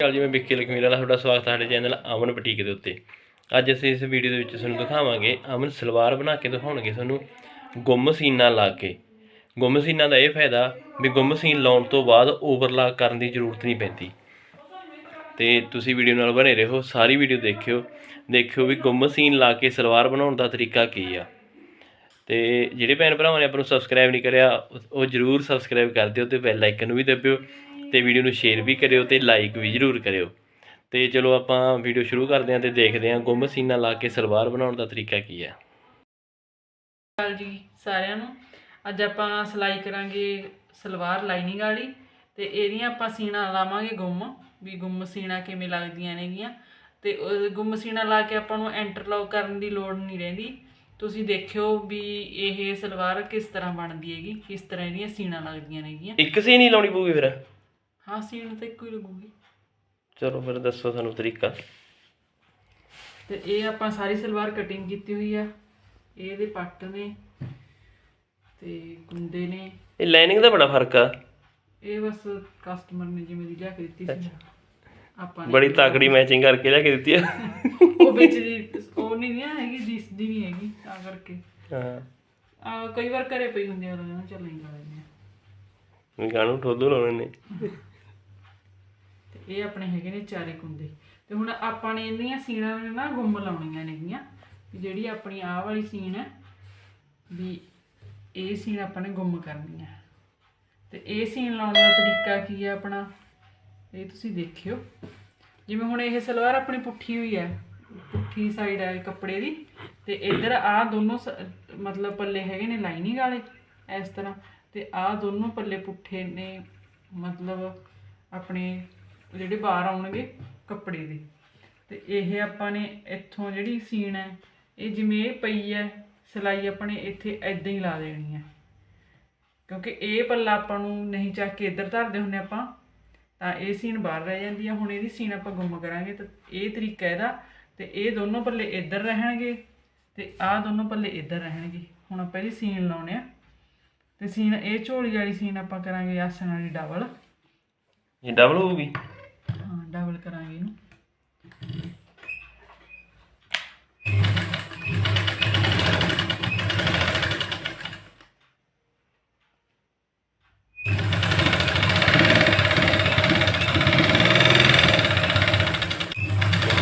ਚੱਲ ਜੀ, ਮੈਂ ਵਿੱਕੀ ਲਖਮੀਰ ਵਾਲਾ, ਤੁਹਾਡਾ ਸਵਾਗਤ ਹੈ ਸਾਡੇ ਚੈਨਲ ਅਮਨ ਬੁਟੀਕ ਦੇ ਉੱਤੇ। ਅੱਜ ਅਸੀਂ ਇਸ ਵੀਡੀਓ ਦੇ ਵਿੱਚ ਤੁਹਾਨੂੰ ਦਿਖਾਵਾਂਗੇ, ਅਮਨ ਸਲਵਾਰ ਬਣਾ ਕੇ ਦਿਖਾਉਣਗੇ ਤੁਹਾਨੂੰ ਗੁੰਮ ਸੀਨਾ ਲਾ ਕੇ। ਗੁੰਮ ਸੀਨਾ ਦਾ ਇਹ ਫਾਇਦਾ ਵੀ ਗੁੰਮ ਸੀਨ ਲਾਉਣ ਤੋਂ ਬਾਅਦ ਓਵਰਲਾਕ ਕਰਨ ਦੀ ਜ਼ਰੂਰਤ ਨਹੀਂ ਪੈਂਦੀ। ਤੇ ਤੁਸੀਂ ਵੀਡੀਓ ਨਾਲ ਬਣੇ ਰਹੋ, ਸਾਰੀ ਵੀਡੀਓ ਦੇਖਿਓ। ਦੇਖਿਓ ਵੀ ਗੁੰਮ ਸੀਨ ਲਾ ਕੇ ਸਲਵਾਰ ਬਣਾਉਣ ਦਾ ਤਰੀਕਾ ਕੀ ਆ। ਤੇ ਜਿਹੜੇ ਭੈਣ ਭਰਾਵਾਂ ਨੇ ਆਪਾਂ ਨੂੰ ਸਬਸਕ੍ਰਾਈਬ ਨਹੀਂ ਕਰਿਆ, ਉਹ- ਜਰੂਰ ਸਬਸਕ੍ਰਾਈਬ ਕਰ ਦਿਓ ਤੇ ਬੈਲ ਆਈਕਨ ਨੂੰ ਵੀ ਦਬਿਓ। ਤੇ ਵੀਡੀਓ ਨੂੰ ਸ਼ੇਅਰ ਵੀ ਕਰਿਓ ਤੇ ਲਾਈਕ ਵੀ ਜਰੂਰ ਕਰਿਓ। ਤੇ ਚਲੋ ਆਪਾਂ ਵੀਡੀਓ ਸ਼ੁਰੂ ਕਰਦੇ ਹਾਂ ਤੇ ਦੇਖਦੇ ਹਾਂ ਗੁੰਮ ਸੀਨਾ ਲਾ ਕੇ ਸਲਵਾਰ ਬਣਾਉਣ ਦਾ ਤਰੀਕਾ ਕੀ ਹੈ। ਹਾਲ ਜੀ ਸਾਰਿਆਂ ਨੂੰ ਅੱਜ ਆਪਾਂ ਸਿਲਾਈ ਕਰਾਂਗੇ ਸਲਵਾਰ ਲਾਈਨਿੰਗ ਵਾਲੀ ਤੇ ਇਹਦੀਆਂ ਆਪਾਂ ਸੀਣਾ ਲਾਵਾਂਗੇ ਗੁੰਮ ਵੀ ਗੁੰਮ ਸੀਣਾ ਕਿਵੇਂ ਲੱਗਦੀਆਂ ਨੇਗੀਆਂ। ਤੇ ਗੁੰਮ ਸੀਣਾ ਲਾ ਕੇ ਆਪਾਂ ਨੂੰ ਇੰਟਰਲੌਕ ਕਰਨ ਦੀ ਲੋੜ ਨਹੀਂ ਰਹਿੰਦੀ। ਤੁਸੀਂ ਦੇਖਿਓ ਵੀ ਇਹ ਸਲਵਾਰ ਕਿਸ ਤਰ੍ਹਾਂ ਬਣਦੀ ਹੈਗੀ ਕਿਸ ਤਰ੍ਹਾਂ ਇਹਦੀਆਂ ਸੀਣਾ ਲੱਗਦੀਆਂ ਨੇਗੀਆਂ। ਇੱਕ ਸੀ ਨਹੀਂ ਲਾਉਣੀ ਪਊਗੀ ਫਿਰ। ਹਾਂ ਸੀਣ ਤਾਂ ਇੱਕੋ ਹੀ ਲੱਗੂਗੀ। ਚਲੋ ਫਿਰ ਦੱਸੋ ਸਾਨੂੰ ਤਰੀਕਾ। ਤੇ ਇਹ ਆਪਾਂ ਸਾਰੀ ਸਲਵਾਰ ਕਟਿੰਗ ਕੀਤੀ ਹੋਈ ਆ। ਇਹ ਇਹਦੇ ਪੱਟ ਨੇ ਤੇ ਕੁੰਡੇ ਨੇ। ਇਹ ਲਾਈਨਿੰਗ ਦਾ ਬੜਾ ਫ਼ਰਕ ਆ। ਇਹ ਬਸ ਕਸਟਮਰ ਨੇ ਜਿਵੇਂ ਦੀ ਲਿਆ ਕੇ ਦਿੱਤੀ ਸੀ। ਆਪਾਂ ਨੇ ਬੜੀ ਤਾਕੜੀ ਮੈਚਿੰਗ ਕਰਕੇ ਲਿਆ ਕੇ ਦਿੱਤੀ ਆ। ਉਹ ਵਿੱਚ ਦੀ ਉਹ ਨਹੀਂ ਨਾ ਹੈਗੀ ਦਿਸਦੀ ਨਹੀਂ ਹੈਗੀ ਤਾਂ ਕਰਕੇ। ਹਾਂ। ਆ ਕਈ ਵਾਰ ਘਰੇ ਪਈ ਹੁੰਦੀ ਆ ਉਹਨਾਂ ਚੱਲ ਨਹੀਂ ਲਾ ਲੈਂਦੇ ਆ। ਗਾਣੂ ਠੋਦੂ ਲਾਉਣੇ ਨੇ। ਇਹ ਆਪਣੇ ਹੈਗੇ ਨੇ ਚਾਰੇ ਕੁੰਦੇ ਤੇ ਹੁਣ ਆਪਾਂ ਨੇ ਇੰਨੀਆਂ ਸੀਣਾਂ ਨੇ ਨਾ ਗੁੰਮ ਲਾਉਣੀਆਂ ਨੇਗੀਆਂ ਵੀ ਜਿਹੜੀ ਆਪਣੀ ਆਹ ਵਾਲੀ ਸੀਨ ਹੈ, ਵੀ ਇਹ ਸੀਨ ਆਪਾਂ ਨੇ ਗੁੰਮ ਕਰਨੀ ਹੈ ਤੇ ਇਹ ਸੀਨ ਲਾਉਣ ਦਾ ਤਰੀਕਾ ਕੀ ਹੈ ਆਪਣਾ? ਇਹ ਤੁਸੀਂ ਦੇਖਿਓ। ਜਿਵੇਂ ਹੁਣ ਇਹ ਸਲਵਾਰ ਆਪਣੀ ਪੁੱਠੀ ਹੋਈ ਹੈ, ਪੁੱਠੀ ਸਾਈਡ ਹੈ ਕੱਪੜੇ ਦੀ। ਤੇ ਇੱਧਰ ਆ ਦੋਨੋਂ ਸ- ਮਤਲਬ ਪੱਲੇ ਹੈਗੇ ਨੇ ਲਾਈਨਿੰਗ ਵਾਲੇ, ਇਸ ਤਰ੍ਹਾਂ। ਤੇ ਆ ਦੋਨੋਂ ਪੱਲੇ ਪੁੱਠੇ ਨੇ, ਮਤਲਬ ਆਪਣੇ ਜਿਹੜੇ ਬਾਹਰ ਆਉਣਗੇ ਕੱਪੜੇ ਦੇ। ਤੇ ਇਹ ਆਪਾਂ ਨੇ ਇੱਥੋਂ ਜਿਹੜੀ ਸੀਨ ਹੈ, ਇਹ ਜਿਵੇਂ ਇਹ ਪਈ ਹੈ, ਸਿਲਾਈ ਆਪਣੇ ਇੱਥੇ ਐਦਾਂ ਹੀ ਲਾ ਦੇਣੀ ਹੈ। ਕਿਉਂਕਿ ਇਹ ਪੱਲਾ ਆਪਾਂ ਨੂੰ ਨਹੀਂ ਚੱਕ ਕੇ ਇੱਧਰ ਧਰਦੇ ਹੁੰਨੇ ਆਪਾਂ, ਤਾਂ ਇਹ ਸੀਨ ਬਾਹਰ ਰਹਿ ਜਾਂਦੀ ਹੈ। ਹੁਣ ਇਹਦੀ ਸੀਨ ਆਪਾਂ ਗੁੰਮ ਕਰਾਂਗੇ ਤਾਂ ਇਹ ਤਰੀਕਾ ਇਹਦਾ, ਤੇ ਇਹ ਦੋਨੋਂ ਪੱਲੇ ਇੱਧਰ ਰਹਿਣਗੇ ਤੇ ਆਹ ਦੋਨੋਂ ਪੱਲੇ ਇੱਧਰ ਰਹਿਣਗੇ। ਹੁਣ ਆਪਾਂ ਇਹਦੀ ਸੀਨ ਲਾਉਣੇ ਆ। ਤੇ ਸੀਨ ਇਹ ਝੋਲੀ ਵਾਲੀ ਸੀਨ ਆਪਾਂ ਕਰਾਂਗੇ ਆਸਣ ਵਾਲੀ ਡਬਲ। ਇਹ ਡਬਲ ਹੋਊਗੀ? ਹਾਂ ਡਬਲ ਕਰਾਂਗੇ ਇਹਨੂੰ।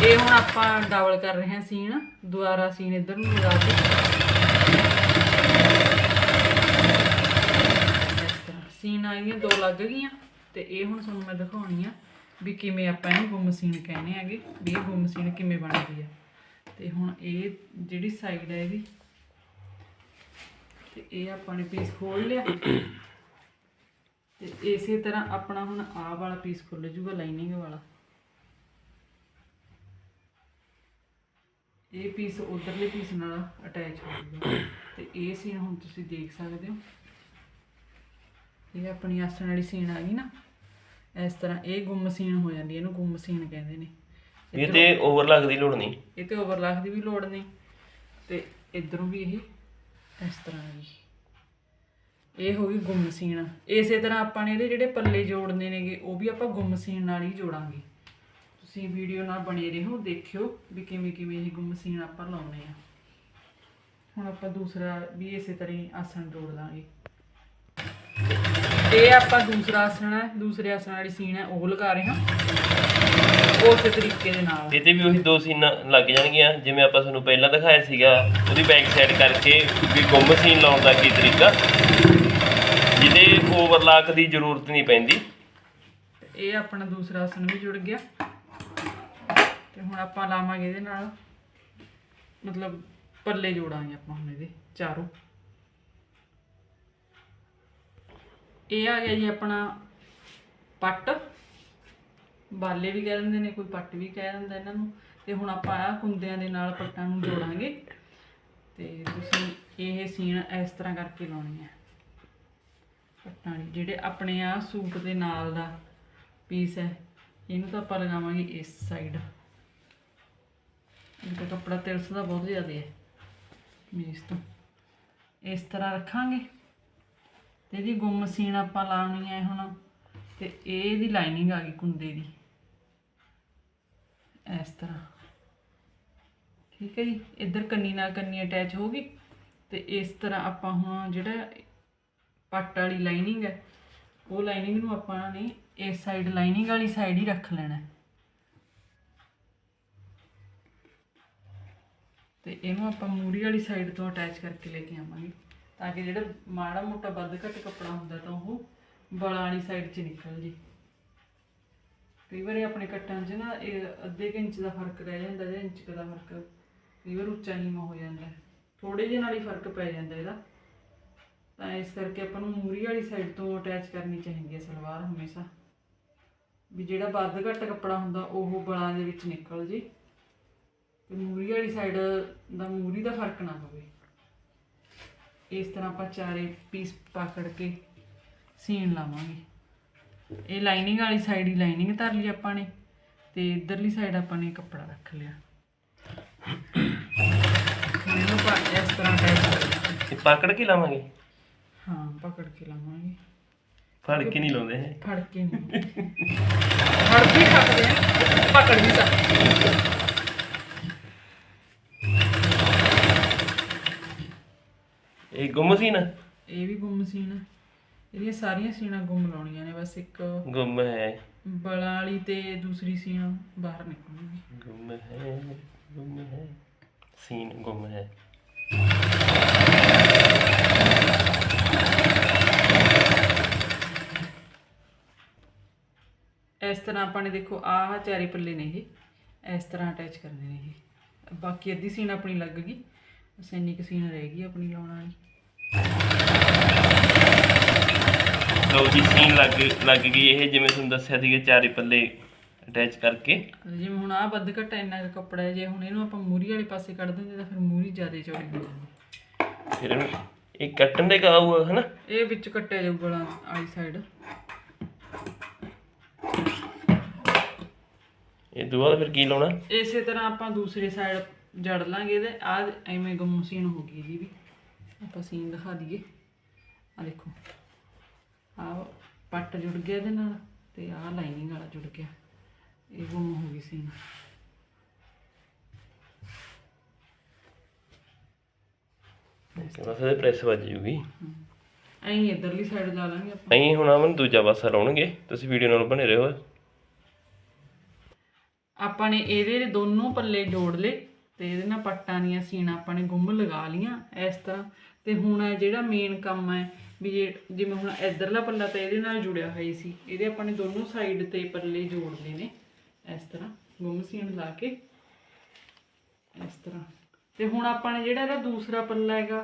ਇਹ ਹੁਣ ਆਪਾਂ ਡਬਲ ਕਰ ਰਹੇ ਹਾਂ ਸੀਨ। ਦੁਬਾਰਾ ਸੀਨ ਇੱਧਰ ਨੂੰ ਲਗਾ ਕੇ। ਇਸ ਤਰ੍ਹਾਂ। ਸੀਨ ਆ ਗਈਆਂ ਦੋ ਲੱਗ ਗਈਆਂ ਤੇ ਇਹ ਹੁਣ ਤੁਹਾਨੂੰ ਮੈਂ ਦਿਖਾਉਣੀ ਆ। ਵੀ ਕਿਵੇਂ ਆਪਾਂ ਇਹਨੂੰ ਗੁੰਮ ਕਹਿੰਦੇ ਆਗੇ ਵੀ ਇਹ ਗੁੰਮ ਕਿਵੇਂ ਬਣਦੀ ਆ। ਤੇ ਹੁਣ ਇਹ ਜਿਹੜੀ ਸਾਈਡ ਹੈ ਇਹਦੀ, ਤੇ ਇਹ ਆਪਾਂ ਨੇ ਪੀਸ ਖੋਲ ਲਿਆ। ਤੇ ਇਸੇ ਤਰ੍ਹਾਂ ਆਪਣਾ ਹੁਣ ਆਹ ਵਾਲਾ ਪੀਸ ਖੁੱਲ ਜੂਗਾ ਲਾਈਨਿੰਗ ਵਾਲਾ। ਇਹ ਪੀਸ ਉਧਰਲੇ ਪੀਸ ਨਾਲ ਅਟੈਚ ਹੋ ਜਾਊਗਾ। ਤੇ ਇਹ ਸੀਨ ਹੁਣ ਤੁਸੀਂ ਦੇਖ ਸਕਦੇ ਹੋ। ਇਹ ਆਪਣੀ ਆਸਣ ਵਾਲੀ ਸੀਨ ਆ ਗਈ ਨਾ। ਇਸ ਤਰ੍ਹਾਂ ਇਹ ਗੁੰਮ ਸੀਨ ਹੋ ਜਾਂਦੀ ਹੈ ਇਹਨੂੰ ਗੁੰਮ ਸੀਨ ਕਹਿੰਦੇ ਨੇ। ਇਹ ਤੇ ਓਵਰਲਾਕ ਦੀ ਲੋੜ ਨਹੀਂ। ਇਹ ਤੇ ਓਵਰਲਾਕ ਦੀ ਵੀ ਲੋੜ ਨਹੀਂ। ਤੇ ਇਧਰੋਂ ਵੀ ਇਹ ਇਸ ਤਰ੍ਹਾਂ ਆ ਗਈ ਇਹ ਹੋ ਗਈ ਗੁੰਮ ਸੀਨ। ਇਸੇ ਤਰ੍ਹਾਂ ਆਪਾਂ ਨੇ ਇਹਦੇ ਜਿਹੜੇ ਪੱਲੇ ਜੋੜਨੇ ਨੇਗੇ ਉਹ ਵੀ ਆਪਾਂ ਗੁੰਮ ਸੀਨ ਨਾਲ ਹੀ ਜੋੜਾਂਗੇ। ਤੁਸੀਂ ਵੀਡੀਓ ਨਾਲ ਬਣੇ ਰਹੋ ਦੇਖਿਓ ਵੀ ਕਿਵੇਂ ਕਿਵੇਂ ਇਹ ਗੁੰਮ ਸੀਨ ਆਪਾਂ ਲਾਉਨੇ ਆ ਹੁਣ ਆਪਾਂ ਦੂਸਰਾ ਵੀ ਇਸੇ ਤਰ੍ਹਾਂ ਹੀ ਆਸਣ ਜੋੜ ਦਾਂਗੇ ਇਹ ਆਪਾਂ ਦੂਸਰਾ ਆਸਣ ਹੈ ਦੂਸਰੇ ਆਸਣ ਵਾਲੀ ਸੀਨ ਹੈ ਉਹ ਲਗਾ ਰਹੇ ਹਾਂ। ਉਸੇ ਤਰੀਕੇ ਦੇ ਨਾਲ। ਇਹ ਤੇ ਵੀ ਉਹੀ ਦੋ ਸੀਨਾਂ ਲੱਗ ਜਾਣਗੀਆਂ ਜਿਵੇਂ ਆਪਾਂ ਤੁਹਾਨੂੰ ਪਹਿਲਾਂ ਦਿਖਾਇਆ ਸੀਗਾ ਉਹਦੀ ਬੈਕ ਸਾਈਡ ਕਰਕੇ ਵੀ ਗੁੰਮ ਸੀਨ ਲਾਉਣ ਦਾ ਕੀ ਤਰੀਕਾ? ਜਿਹਦੇ ਓਵਰਲਾਕ ਦੀ ਜ਼ਰੂਰਤ ਨਹੀਂ ਪੈਂਦੀ। ਇਹ ਆਪਣਾ ਦੂਸਰਾ ਆਸਣ ਵੀ ਜੁੜ ਗਿਆ। ਤੇ ਹੁਣ ਆਪਾਂ ਲਾਵਾਂਗੇ ਇਹਦੇ ਨਾਲ। ਮਤਲਬ ਪੱਲੇ ਜੋੜਾਂਗੇ ਆਪਾਂ ਹੁਣ ਇਹਦੇ ਚਾਰੋਂ। ਇਹ ਆ ਗਿਆ ਜੀ ਆਪਣਾ ਪੱਟ। ਬਾਲੇ ਵੀ ਕਹਿ ਦਿੰਦੇ ਨੇ, ਕੋਈ ਪੱਟ ਵੀ ਕਹਿ ਦਿੰਦਾ ਇਹਨਾਂ ਨੂੰ। ਤੇ ਹੁਣ ਆਪਾਂ ਆ ਕੁੰਦਿਆਂ ਦੇ ਨਾਲ ਪੱਟਾਂ ਨੂੰ ਜੋੜਾਂਗੇ। ਤੇ ਤੁਸੀਂ ਇਹ ਸੀਨ ਇਸ ਤਰ੍ਹਾਂ ਕਰਕੇ ਲਾਉਣੀ ਹੈ। ਪੱਟਾਂ ਦੀ ਜਿਹੜੇ ਆਪਣੇ ਆ ਸੂਟ ਦੇ ਨਾਲ ਦਾ ਪੀਸ ਹੈ, ਇਹਨੂੰ ਤਾਂ ਆਪਾਂ ਲਗਾਵਾਂਗੇ ਇਸ ਸਾਈਡ ਇਹਦਾ ਕੱਪੜਾ ਤਿਲਸਦਾ ਬਹੁਤ ਜ਼ਿਆਦਾ ਹੈ। ਮੇਸ ਤੋਂ ਇਸ ਤਰ੍ਹਾਂ ਰੱਖਾਂਗੇ। ਤੇ ਇਹਦੀ ਗੁੰਮ ਸੀਨ ਆਪਾਂ ਲਾਉਣੀ ਹੈ ਹੁਣ, ਤੇ ਇਹ ਇਹਦੀ ਲਾਈਨਿੰਗ ਆ ਗਈ ਕੁੰਡੇ ਦੀ। ਇਸ ਤਰ੍ਹਾਂ। ਠੀਕ ਹੈ ਜੀ? ਇੱਧਰ ਕੰਨੀ ਨਾਲ ਕੰਨੀ ਅਟੈਚ ਹੋ ਗਈ, ਤੇ ਇਸ ਤਰ੍ਹਾਂ ਆਪਾਂ ਹੁਣ ਜਿਹੜਾ ਪੱਟ ਵਾਲੀ ਲਾਈਨਿੰਗ ਹੈ ਉਹ ਲਾਈਨਿੰਗ ਨੂੰ ਆਪਾਂ ਨੇ ਇਸ ਸਾਈਡ ਲਾਈਨਿੰਗ ਵਾਲੀ ਸਾਈਡ ਹੀ ਰੱਖ ਲੈਣਾ ਹੈ। ਤੇ ਇਹਨੂੰ ਆਪਾਂ ਮੂਰੀ ਵਾਲੀ ਸਾਈਡ ਤੋਂ ਅਟੈਚ ਕਰਕੇ ਲੈ ਕੇ ਆਵਾਂਗੇ। ਤਾਂ ਕਿ ਜਿਹੜਾ ਮਾੜਾ ਮੋਟਾ ਵੱਧ ਘੱਟ ਕੱਪੜਾ ਹੁੰਦਾ ਤਾਂ ਉਹ ਬਲਾਂ ਵਾਲੀ ਸਾਈਡ 'ਚ ਨਿਕਲ ਜੇ। ਕਈ ਵਾਰੀ ਆਪਣੇ ਕੱਟਾਂ 'ਚ ਨਾ ਇਹ ਅੱਧੇ ਕੁ ਇੰਚ ਦਾ ਫ਼ਰਕ ਰਹਿ ਜਾਂਦਾ ਜਾਂ ਇੰਚ ਦਾ ਫ਼ਰਕ, ਕਈ ਵਾਰ ਉੱਚਾ ਨੀਵਾਂ ਹੋ ਜਾਂਦਾ। ਥੋੜੇ ਜਿਹੇ ਨਾਲ ਹੀ ਫ਼ਰਕ ਪੈ ਜਾਂਦਾ ਇਹਦਾ। ਤਾਂ ਇਸ ਕਰਕੇ ਆਪਾਂ ਨੂੰ ਮੂਰੀ ਵਾਲੀ ਸਾਈਡ ਤੋਂ ਅਟੈਚ ਕਰਨੀ ਚਾਹੀਦੀ ਹੈ ਸਲਵਾਰ ਹਮੇਸ਼ਾ। ਵੀ ਜਿਹੜਾ ਵੱਧ ਘੱਟ ਕੱਪੜਾ ਹੁੰਦਾ ਉਹ ਬਲਾਂ ਦੇ ਵਿੱਚ ਨਿਕਲ ਜੇ। ਤੇ ਮੂਰੀ ਵਾਲੀ ਸਾਈਡ ਦਾ ਮੂਰੀ ਦਾ ਫ਼ਰਕ ਨਾ ਹੋਵੇ ਇਸ ਤਰ੍ਹਾਂ ਆਪਾਂ ਚਾਰੇ ਪੀਸ ਪਕੜ ਕੇ ਸੀਨ ਲਾਵਾਂਗੇ। ਇਹ ਲਾਈਨਿੰਗ ਵਾਲੀ ਸਾਈਡ ਹੀ ਲਾਈਨਿੰਗ ਧਰ ਲਈ ਆਪਾਂ ਨੇ ਤੇ ਇਧਰਲੀ ਸਾਈਡ ਆਪਾਂ ਨੇ ਕੱਪੜਾ ਰੱਖ ਲਿਆ। ਇਹਨੂੰ ਪਾ ਇਸ ਤਰ੍ਹਾਂ ਇਹ ਪਕੜ ਕੇ ਲਾਵਾਂਗੇ? ਹਾਂ ਪਕੜ ਕੇ ਲਾਵਾਂਗੇ। ਫੜ ਕੇ ਨਹੀਂ ਲਾਉਂਦੇ ਹੈ ਫੜ ਕੇ ਨਹੀਂ ਫੜ ਵੀ ਸਕਦੇ ਆ। ਪਕੜ ਵੀ ਸਕਦੇ ਇਹ ਗੁੰਮ ਸੀ ਨਾ? ਇਹ ਵੀ ਗੁੰਮ ਸੀਨ ਆ। ਇਹਦੀਆਂ ਸਾਰੀਆਂ ਸੀਨਾਂ ਗੁੰਮ ਲਾਉਣੀਆਂ ਨੇ ਬਸ ਇੱਕ ਗੁੰਮ ਹੈ। ਬਲਾਂ ਵਾਲੀ ਤੇ ਦੂਸਰੀ ਸੀਨ ਬਾਹਰ ਨਿਕਲੂਗੀ। ਗੁੰਮ ਹੈ ਗੁੰਮ ਹੈ। ਸੀਨ ਗੁੰਮ ਹੈ। ਇਸ ਤਰ੍ਹਾਂ ਆਪਾਂ ਨੇ ਦੇਖੋ ਆਹ ਚਾਰੇ ਪੱਲੇ ਨੇ ਇਹ। ਇਸ ਤਰ੍ਹਾਂ ਅਟੈਚ ਕਰਨੇ ਨੇ ਇਹ। ਬਾਕੀ ਅੱਧੀ ਸੀਨ ਆਪਣੀ ਲੱਗ ਗਈ। ਬਸ ਇੰਨੀ ਕੁ ਸੀਨ ਰਹਿ ਗਈ ਆਪਣੀ ਲਾਉਣ ਵਾਲੀ। ਲਓ ਜੀ ਸੀਨ ਲੱਗ ਲੱਗ ਗਈ ਇਹ ਜਿਵੇਂ ਤੁਹਾਨੂੰ ਦੱਸਿਆ ਸੀਗਾ ਚਾਰੇ ਪੱਲੇ ਅਟੈਚ ਕਰਕੇ। ਜਿਵੇਂ ਹੁਣ ਆਹ ਵੱਧ ਘੱਟ ਇੰਨਾ ਕੁ ਕੱਪੜਾ ਹੈ ਜੇ ਹੁਣ ਇਹਨੂੰ ਆਪਾਂ ਮੂਰੀ ਵਾਲੇ ਪਾਸੇ ਕੱਢ ਦਿੰਦੇ ਤਾਂ ਫਿਰ ਮੂਰੀ ਜ਼ਿਆਦਾ ਚੌੜੀ ਹੋ ਜਾਂਦੀ। ਫਿਰ ਇਹਨੂੰ ਇਹ ਕੱਟਣ ਦੇ ਕਾਬੂ ਹਨਾ? ਇਹ ਵਿੱਚ ਕੱਟਿਆ ਜਾਊ ਗਲਾਂ ਵਾਲੀ ਸਾਈਡ ਇਹ ਤੋਂ ਬਾਅਦ ਫਿਰ ਕੀ ਲਾਉਣਾ? ਇਸੇ ਤਰ੍ਹਾਂ ਆਪਾਂ ਦੂਸਰੀ ਸਾਈਡ ਜੜ ਲਾਂਗੇ ਇਹਦੇ। ਆ ਐਵੇਂ ਗੁੰਮ ਸੀਨ ਹੋ ਗਈ ਇਹਦੀ ਵੀ। ਆਪਾਂ ਸੀਨ ਦਿਖਾ ਦਈਏ। ਆ ਦੇਖੋ। ਆ ਪੱਟ ਜੁੜ ਗਿਆ ਇਹਦੇ ਨਾਲ ਤੇ ਆ ਲਾਈਨਿੰਗ ਵਾਲਾ ਜੁੜ ਗਿਆ। ਇਹ ਗੁੰਮ ਹੋ ਗਈ ਤੇ ਬਸ ਇਹਦੇ ਪ੍ਰੈਸ ਵੱਜ ਜੂਗੀ। ਐਂ ਇਧਰਲੀ ਸਾਈਡ ਲਾ ਲਾਂਗੇ ਆਪਾਂ। ਨਹੀਂ ਹੁਣ ਆਵਨ ਦੂਜਾ ਪਾਸਾ ਲਾਉਣਗੇ। ਤੁਸੀਂ ਵੀਡੀਓ ਨਾਲ ਬਣੇ ਰਹੋ। ਆਪਾਂ ਨੇ ਇਹਦੇ ਦੋਨੋਂ ਪੱਲੇ ਜੋੜ ਲਏ ਤੇ ਇਹਦੇ ਨਾਲ ਪੱਟਾਂ ਦੀਆਂ ਸੀਣਾ ਆਪਾਂ ਨੇ ਗੁੰਮ ਲਗਾ ਲੀਆਂ ਇਸ ਤਰ੍ਹਾਂ। ਤੇ ਹੁਣ ਇਹ ਜਿਹੜਾ ਮੇਨ ਕੰਮ ਹੈ ਵੀ ਜੇ ਜਿਵੇਂ ਹੁਣ ਇਧਰਲਾ ਪੱਲਾ ਤਾਂ ਇਹਦੇ ਨਾਲ ਜੁੜਿਆ ਹੋਇਆ ਹੀ ਸੀ, ਇਹਦੇ ਆਪਾਂ ਨੇ ਦੋਨੋਂ ਸਾਈਡ ਤੇ ਪੱਲੇ ਜੋੜ ਨੇ, ਇਸ ਤਰ੍ਹਾਂ, ਗੁੰਮ ਸੀਣ ਲਾ ਕੇ, ਇਸ ਤਰ੍ਹਾਂ। ਤੇ ਹੁਣ ਆਪਾਂ ਨੇ ਜਿਹੜਾ ਇਹਦਾ ਦੂਸਰਾ ਪੱਲਾ ਹੈਗਾ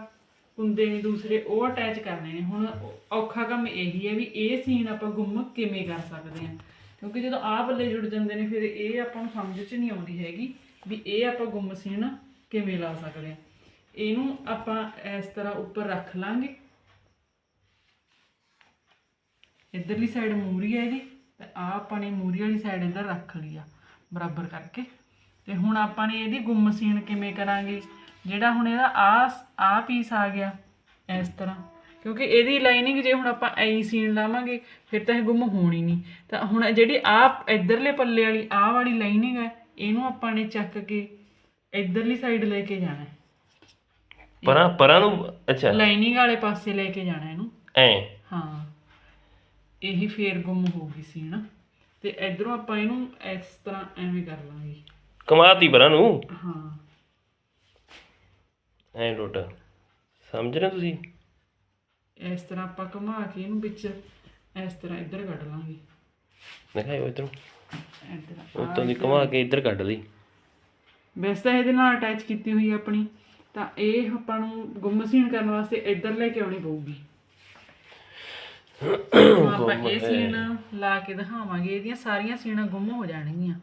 ਕੁੰਦੇ ਨੇ ਦੂਸਰੇ, ਉਹ ਅਟੈਚ ਕਰਨੇ ਨੇ। ਹੁਣ ਔਖਾ ਕੰਮ ਇਹੀ ਹੈ ਵੀ ਇਹ ਸੀਨ ਆਪਾਂ ਗੁੰਮ ਕਿਵੇਂ ਕਰ ਸਕਦੇ ਹਾਂ। ਕਿਉਂਕਿ ਜਦੋਂ ਆਹ ਪੱਲੇ ਜੁੜ ਜਾਂਦੇ ਨੇ, ਫਿਰ ਇਹ ਆਪਾਂ ਨੂੰ ਸਮਝ 'ਚ ਨਹੀਂ ਆਉਂਦੀ ਹੈਗੀ ਵੀ ਇਹ ਆਪਾਂ ਗੁੰਮ ਸੀਨ ਕਿਵੇਂ ਲਾ ਸਕਦੇ ਹਾਂ। ਇਹਨੂੰ ਆਪਾਂ ਇਸ ਤਰ੍ਹਾਂ ਉੱਪਰ ਰੱਖ ਲਾਂਗੇ। ਇਧਰਲੀ ਸਾਈਡ ਮੂਰੀ ਹੈ ਇਹਦੀ ਤੇ ਆ ਆਪਾਂ ਨੇ ਮੂਰੀ ਵਾਲੀ ਸਾਈਡ ਇੱਧਰ ਰੱਖ ਲਈ ਆ ਬਰਾਬਰ ਕਰਕੇ। ਤੇ ਹੁਣ ਆਪਾਂ ਨੇ ਇਹਦੀ ਗੁੰਮ ਸੀਨ ਕਿਵੇਂ ਕਰਾਂਗੇ? ਜਿਹੜਾ ਹੁਣ ਇਹਦਾ ਆ ਆ ਪੀਸ ਆ ਗਿਆ ਇਸ ਤਰ੍ਹਾਂ। ਕਿਉਂਕਿ ਇਹਦੀ ਲਾਈਨਿੰਗ ਜੇ ਹੁਣ ਆਪਾਂ ਐਂ ਸੀਨ ਲਾਵਾਂਗੇ ਫਿਰ ਤਾਂ ਇਹ ਗੁੰਮ ਹੋਣੀ ਨਹੀਂ। ਤਾਂ ਹੁਣ ਜਿਹੜੀ ਆ ਇਧਰਲੇ ਪੱਲੇ ਵਾਲੀ ਆ ਵਾਲੀ ਲਾਈਨਿੰਗ ਹੈ ਇਹਨੂੰ ਆਪਾਂ ਨੇ ਚੱਕ ਕੇ ਇਧਰਲੀ ਸਾਈਡ ਲੈ ਕੇ ਜਾਣਾ ਪਰਾਂ ਪਰਾਂ ਨੂੰ ਅੱਛਾ। ਲਾਈਨਿੰਗ ਵਾਲੇ ਪਾਸੇ ਲੈ ਕੇ ਜਾਣਾ ਇਹਨੂੰ। ਐ। ਹਾਂ। ਇਹੀ ਫੇਰ ਗੁੰਮ ਹੋ ਗਈ ਸੀ ਨਾ ਤੇ ਇਧਰੋਂ ਆਪਾਂ ਇਹਨੂੰ ਇਸ ਤਰ੍ਹਾਂ ਐਵੇਂ ਕਰ ਲਾਂਗੇ। ਕਮਾਤੀ ਪਰਾਂ ਨੂੰ? ਹਾਂ। ਐ ਟੋਟ ਸਮਝ ਰਹੇ ਹੋ ਤੁਸੀਂ? ਇਸ ਤਰ੍ਹਾਂ ਆਪਾਂ ਘੁਮਾ ਕੇ ਇਹਨੂੰ ਵਿੱਚ ਇਸ ਤਰ੍ਹਾਂ ਇੱਧਰ ਕੱਢ ਲਾਂਗੇ। ਦਿਖਾਇਓ ਇਧਰੋਂ। ਇੱਧਰ ਉੱਤੋਂ ਦੀ ਘੁਮਾ ਕੇ ਇੱਧਰ ਕੱਢ ਲਈ। ਵੈਸੇ ਤਾਂ ਇਹਦੇ ਨਾਲ ਅਟੈਚ ਕੀਤੀ ਹੋਈ ਹੈ ਆਪਣੀ। ਤਾਂ ਇਹ ਆਪਾਂ ਨੂੰ ਗੁੰਮ ਸੀਨ ਕਰਨ ਵਾਸਤੇ ਇੱਧਰ ਲੈ ਕੇ ਆਉਣੀ ਪਊਗੀ। ਆਪਾਂ ਇਹ ਸੀਨ ਲਾ ਕੇ ਦਿਖਾਵਾਂਗੇ ਇਹਦੀਆਂ ਸਾਰੀਆਂ ਸੀਨਾਂ ਗੁੰਮ ਹੋ ਜਾਣਗੀਆਂ।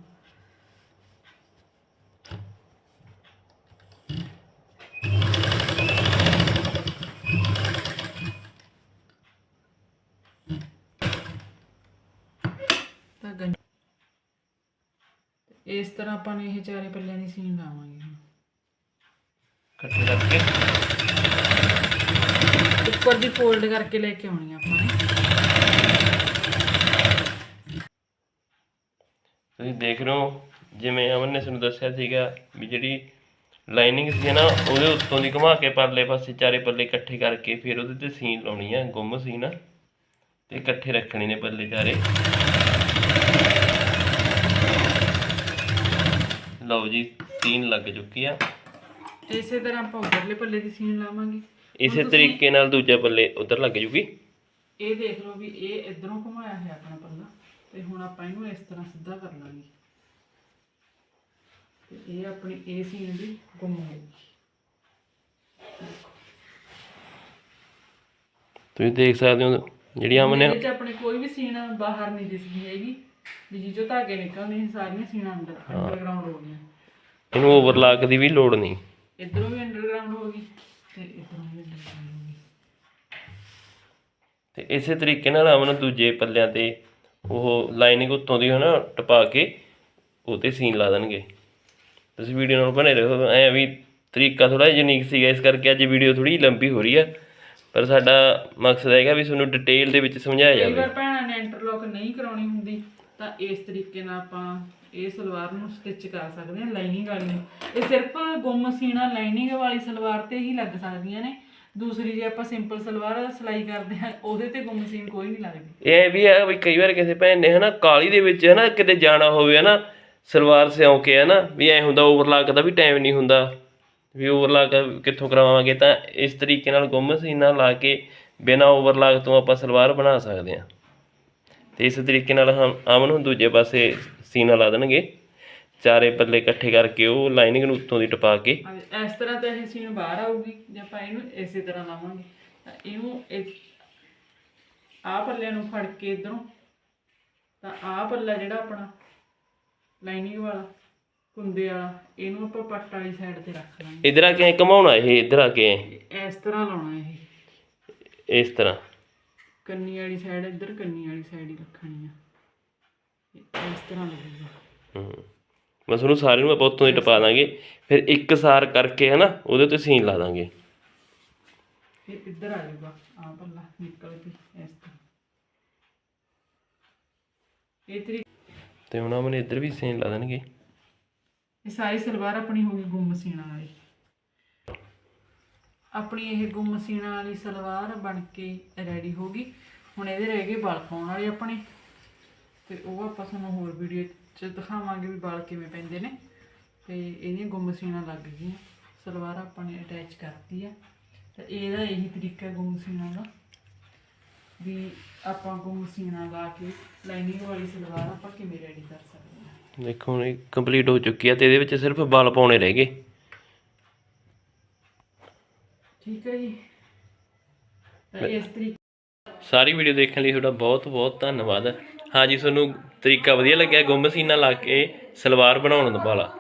ਇਸ ਤਰ੍ਹਾਂ ਆਪਾਂ ਨੇ ਇਹ ਚਾਰੇ ਪੱਲਿਆਂ ਦੀ ਸੀਨ ਲਾਵਾਂਗੇ ਕੱਟ ਕਰਕੇ ਉੱਪਰ ਦੀ ਫੋਲਡ ਕਰਕੇ ਲੈ ਕੇ ਆਉਣੀ ਆਪਾਂ ਨੇ। ਤੁਸੀਂ ਦੇਖ ਰਹੇ ਹੋ ਜਿਵੇਂ ਅਮਨ ਨੇ ਤੁਹਾਨੂੰ ਦੱਸਿਆ ਸੀਗਾ ਵੀ ਜਿਹੜੀ ਲਾਈਨਿੰਗ ਸੀ ਨਾ ਉਹਦੇ ਉੱਤੋਂ ਦੀ ਘੁਮਾ ਕੇ ਪਰਲੇ ਪਾਸੇ ਚਾਰੇ ਪੱਲੇ ਇਕੱਠੇ ਕਰਕੇ ਫਿਰ ਉਹਦੇ ਤੇ ਸੀਨ ਲਾਉਣੀ ਆ ਗੁੰਮ ਸੀਨ ਤੇ ਇਕੱਠੇ ਰੱਖਣੇ ਨੇ ਪੱਲੇ ਚਾਰੇ। ਲਓ ਜੀ ਸੀਨ ਲੱਗ ਚੁੱਕੀ ਆ। ਇਸੇ ਤਰ੍ਹਾਂ ਆਪਾਂ ਉਧਰਲੇ ਪੱਲੇ ਦੀ ਸੀਨ ਲਾਵਾਂਗੇ। ਇਸੇ ਤਰੀਕੇ ਨਾਲ ਦੂਜਾ ਪੱਲੇ ਉਧਰ ਲੱਗ ਜੂਗੀ। ਇਹ ਦੇਖ ਲਓ ਵੀ ਇਹ ਇਧਰੋਂ ਘੁਮਾਇਆ ਹੈ ਆਪਣਾ ਪੱਲਾ ਤੇ ਹੁਣ ਆਪਾਂ ਇਹਨੂੰ ਇਸ ਤਰ੍ਹਾਂ ਸਿੱਧਾ ਕਰ ਲਾਂਗੇ। ਤੇ ਇਹ ਆਪਣੀ ਇਹ ਸੀਨ ਵੀ ਗੁੰਮ ਹੋ ਗਈ। ਤੁਸੀਂ ਦੇਖ ਸਕਦੇ ਹੋ ਜਿਹੜੀ ਅਮਨ ਨੇ ਇਹਦੇ ਚ ਆਪਣੇ ਕੋਈ ਵੀ ਸੀਨ ਬਾਹਰ ਨਹੀਂ ਦਿਸਦੀ ਹੈਗੀ। ਵੀ ਜਿੱਜੋ ਧਾਗੇ ਨਿਕਲਦੇ ਨੇ ਸਾਰੀਆਂ ਸੀਨਾਂ ਅੰਦਰ ਅੰਡਰਗਰਾਉਂਡ ਹੋ ਗਈਆਂ। ਇਹਨੂੰ ਓਵਰਲਾਕ ਦੀ ਵੀ ਲੋੜ ਨਹੀਂ। ਇਧਰੋਂ ਵੀ ਅੰਡਰਗਰਾਉਂਡ ਹੋ ਗਈ ਤੇ ਇਧਰੋਂ ਵੀ ਅੰਡਰਗਰਾਉਂਡ ਹੋ ਗਈ। ਤੇ ਇਸੇ ਤਰੀਕੇ ਨਾਲ ਅਮਨ ਦੂਜੇ ਪੱਲਿਆਂ ਤੇ ਉਹ ਲਾਈਨਿੰਗ ਉੱਤੋਂ ਦੀ ਹਨਾ ਟਪਾ ਕੇ ਉਹ ਤੇ ਸੀਨ ਲਾ ਦੇਣਗੇ। ਤੁਸੀਂ ਵੀਡੀਓ ਨਾਲ ਬਣੇ ਰਹੋ। ਐ ਵੀ ਤਰੀਕਾ ਥੋੜਾ ਯੂਨੀਕ ਸੀਗਾ ਇਸ ਕਰਕੇ ਅੱਜ ਵੀਡੀਓ ਥੋੜੀ ਲੰਬੀ ਹੋ ਰਹੀ ਹੈ ਪਰ ਸਾਡਾ ਮਕਸਦ ਹੈਗਾ ਵੀ ਤੁਹਾਨੂੰ ਡਿਟੇਲ ਦੇ ਵਿੱਚ ਸਮਝਾਇਆ ਜਾਵੇ। ਵਾਰ ਭੈਣਾਂ ਨੇ ਇੰਟਰਲੌਕ ਨਹੀਂ ਕਰਾਉਣੀ ਹੁੰਦੀ ਤਾਂ ਇਸ ਤਰੀਕੇ ਨਾਲ ਆਪਾਂ ਇਹ ਸਲਵਾਰ ਨੂੰ ਸਟਿਚ ਕਰ ਸਕਦੇ ਹਾਂ ਲਾਈਨਿੰਗ ਵਾਲੀ ਨੂੰ। ਇਹ ਸਿਰਫ ਗੁੰਮ ਸੀਣਾ ਲਾਈਨਿੰਗ ਵਾਲੀ ਸਲਵਾਰ ਤੇ ਹੀ ਲੱਗ ਸਕਦੀਆਂ ਨੇ। ਦੂਸਰੀ ਜੇ ਆਪਾਂ ਸਿੰਪਲ ਸਲਵਾਰ ਸਿਲਾਈ ਕਰਦੇ ਹਾਂ, ਉਹਦੇ ਤੇ ਗੁੰਮ ਸੀਨ ਕੋਈ ਨਹੀਂ ਲੱਗਦੀ। ਇਹ ਵੀ ਹੈ ਵੀ ਕਈ ਵਾਰ ਕਿਸੇ ਭੈਣ ਨੇ ਹਨਾ, ਕਾਲੀ ਦੇ ਵਿੱਚ ਹਨਾ, ਕਿਤੇ ਜਾਣਾ ਹੋਵੇ ਹਨਾ, ਸਲਵਾਰ ਸਿਉਂ ਕੇ ਹਨਾ, ਵੀ ਐ ਹੁੰਦਾ ਓਵਰਲਾਕ ਦਾ ਵੀ ਟਾਈਮ ਨਹੀਂ ਹੁੰਦਾ। ਵੀ ਓਵਰਲਾਕ ਕਿੱਥੋਂ ਕਰਾਵਾਂਗੇ ਤਾਂ ਇਸ ਤਰੀਕੇ ਨਾਲ ਗੁੰਮ ਸੀਨਾ ਲਾ ਕੇ ਬਿਨਾਂ ਓਵਰਲਾਕ ਤੋਂ ਆਪਾਂ ਸਲਵਾਰ ਬਣਾ ਸਕਦੇ ਹਾਂ। ਤੇ ਇਸ ਤਰੀਕੇ ਨਾਲ ਹਮ ਅਮਨ ਨੂੰ ਦੂਜੇ ਪਾਸੇ ਸੀਨਾ ਲਾ ਦੇਣਗੇ। ਚਾਰੇ ਪੱਲੇ ਇਕੱਠੇ ਕਰਕੇ ਉਹ ਲਾਈਨਿੰਗ ਨੂੰ ਉੱਤੋਂ ਦੀ ਟਪਾ ਕੇ। ਹਾਂ, ਇਸ ਤਰ੍ਹਾਂ ਤਾਂ ਇਹ ਸੀਨ ਬਾਹਰ ਆਊਗੀ ਜੇ ਆਪਾਂ ਇਹਨੂੰ ਇਸੇ ਤਰ੍ਹਾਂ ਲਾਵਾਂਗੇ। ਤਾਂ ਇਹਨੂੰ ਆਹ ਪੱਲਿਆਂ ਨੂੰ ਫੜ ਕੇ ਇਧਰੋਂ ਤਾਂ ਆਹ ਪੱਲਾ ਜਿਹੜਾ ਆਪਣਾ ਲਾਈਨਿੰਗ ਵਾਲਾ ਕੁੰਦੇ ਵਾਲਾ ਇਹਨੂੰ ਆਪਾਂ ਪੱਟ ਵਾਲੀ ਸਾਈਡ ਤੇ ਰੱਖ ਲਾਂਗੇ। ਇਧਰ ਆ ਕੇ ਘਮਾਉਣਾ ਇਹ ਇਧਰ ਆ ਕੇ ਇਸ ਤਰ੍ਹਾਂ ਲਾਉਣਾ ਇਹ। ਇਸ ਤਰ੍ਹਾਂ। ਕੰਨੀ ਵਾਲੀ ਸਾਈਡ ਇੱਧਰ ਕੰਨੀ ਵਾਲੀ ਸਾਈਡ ਹੀ ਰੱਖਣੀ ਆ। ਇਸ ਤਰ੍ਹਾਂ ਲੱਗੂਗਾ। ਹਮ। ਬਸ ਉਹਨੂੰ ਸਾਰੇ ਨੂੰ ਆਪਾਂ ਉੱਤੋਂ ਦੀ ਟਪਾ ਦਾਂਗੇ। ਫਿਰ ਇੱਕ ਸਾਰ ਕਰਕੇ ਹਨਾ ਉਹਦੇ ਤੇ ਸੀਨ ਲਾ ਦਾਂਗੇ। ਫਿਰ ਇੱਧਰ ਆ ਜਾਊਗਾ ਆਹ ਪੱਲਾ ਨਿਕਲ ਕੇ ਇਸ ਤਰ੍ਹਾਂ। ਇਹ ਤਰੀ ਤੇ ਹੁਣ ਅਮਨ ਇੱਧਰ ਵੀ ਸੀਨ ਲਾ ਦੇਣਗੇ। ਇਹ ਸਾਰੀ ਸਲਵਾਰ ਆਪਣੀ ਹੋ ਗਈ ਗੁੰਮ ਸੀਣਾ ਵਾਲੀ। ਆਪਣੀ ਇਹ ਗੁੰਮ ਸੀਣਾ ਵਾਲੀ ਸਲਵਾਰ ਬਣ ਕੇ ਰੈਡੀ ਹੋ ਗਈ। ਹੁਣ ਇਹਦੇ ਰਹਿ ਗਏ ਪਾਉਣ ਵਾਲੇ ਆਪਣੇ। ਤੇ ਉਹ ਆਪਾਂ ਤੁਹਾਨੂੰ ਹੋਰ ਵੀਡੀਓ 'ਚ ਦਿਖਾਵਾਂਗੇ ਵੀ ਵਾਲ ਕਿਵੇਂ ਪੈਂਦੇ ਨੇ। ਤੇ ਇਹਦੀਆਂ ਗੁੰਮ ਸੀਣਾ ਲੱਗ ਗਈਆਂ। ਸਲਵਾਰ ਆਪਾਂ ਨੇ ਅਟੈਚ ਕਰਤੀ ਆ। ਤੇ ਇਹਦਾ ਇਹੀ ਤਰੀਕਾ ਗੁੰਮ ਸੀਣਾ ਦਾ। ਵੀ ਆਪਾਂ ਗੁੰਮ ਸੀਣਾ ਲਾ ਕੇ ਲਾਈਨਿੰਗ ਵਾਲੀ ਸਲਵਾਰ ਆਪਾਂ ਕਿਵੇਂ ਰੈਡੀ ਕਰ ਸਕਦੇ ਹਾਂ ਦੇਖੋ ਹੁਣ ਇਹ ਕੰਪਲੀਟ ਹੋ ਚੁੱਕੀ ਆ ਤੇ ਇਹਦੇ ਵਿੱਚ ਸਿਰਫ ਵਾਲ ਪਾਉਣੇ ਰਹਿ ਗਏ। ਠੀਕ ਹੈ ਜੀ। ਤਾਂ ਇਸ ਤਰੀਕੇ ਸਾਰੀ ਵੀਡੀਓ ਦੇਖਣ ਲਈ ਤੁਹਾਡਾ ਬਹੁਤ ਬਹੁਤ ਧੰਨਵਾਦ। ਹਾਂਜੀ, ਤੁਹਾਨੂੰ ਤਰੀਕਾ ਵਧੀਆ ਲੱਗਿਆ, ਗੁੰਮ ਸੀਨਾ ਲਾ ਕੇ ਸਲਵਾਰ ਬਣਾਉਣ ਦਾ ਵਾਲਾ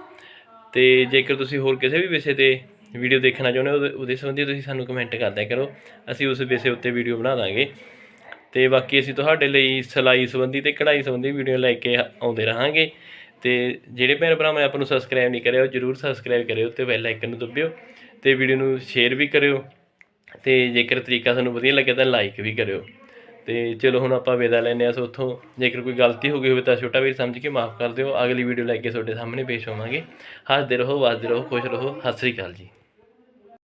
ਤੇ ਜੇਕਰ ਤੁਸੀਂ ਹੋਰ ਕਿਸੇ ਵੀ ਵਿਸ਼ੇ ਤੇ ਵੀਡੀਓ ਦੇਖਣਾ ਚਾਹੁੰਦੇ ਹੋ, ਉਹਦੇ- ਸੰਬੰਧੀ ਤੁਸੀਂ ਸਾਨੂੰ ਕਮੈਂਟ ਕਰਦਿਆ ਕਰੋ। ਅਸੀਂ ਉਸ ਵਿਸ਼ੇ ਉੱਤੇ ਵੀਡੀਓ ਬਣਾ ਦਾਂਗੇ। ਤੇ ਬਾਕੀ ਅਸੀਂ ਤੁਹਾਡੇ ਲਈ ਸਿਲਾਈ ਸੰਬੰਧੀ ਤੇ ਕਢਾਈ ਸੰਬੰਧੀ ਵੀਡੀਓ ਲੈ ਕੇ ਆਉਂਦੇ ਰਹਾਂਗੇ। ਤੇ ਜਿਹੜੇ ਭੈਣ ਭਰਾ ਮੈਂ ਆਪ ਨੂੰ ਸਬਸਕ੍ਰਾਈਬ ਨਹੀਂ ਕਰਿਆ, ਉਹ ਜਰੂਰ ਸਬਸਕ੍ਰਾਈਬ ਕਰਿਓ ਤੇ ਬੈਲ ਆਈਕਨ ਨੂੰ ਦਬਿਓ ਤੇ ਵੀਡੀਓ ਨੂੰ ਸ਼ੇਅਰ ਵੀ ਕਰਿਓ। ਤੇ ਜੇਕਰ ਤਰੀਕਾ ਤੁਹਾਨੂੰ ਵਧੀਆ ਲੱਗਿਆ ਤਾਂ ਲਾਈਕ ਵੀ ਕਰਿਓ। ਤੇ ਚਲੋ ਹੁਣ ਆਪਾਂ ਵਿਦਾ ਲੈਂਦੇ ਹਾਂ, ਸੋ ਉੱਥੋਂ ਜੇਕਰ ਕੋਈ ਗਲਤੀ ਹੋ ਗਈ ਹੋਵੇ ਤਾਂ ਛੋਟਾ ਵੀਰ ਸਮਝ ਕੇ ਮਾਫ ਕਰ ਦਿਓ। ਅਗਲੀ ਵੀਡੀਓ ਲੈ ਕੇ ਤੁਹਾਡੇ ਸਾਹਮਣੇ ਪੇਸ਼ ਹੋਵਾਂਗੇ। ਹੱਸਦੇ ਰਹੋ, ਵੱਸਦੇ ਰਹੋ, ਖੁਸ਼ ਰਹੋ। ਸਤਿ ਸ੍ਰੀ ਅਕਾਲ ਜੀ।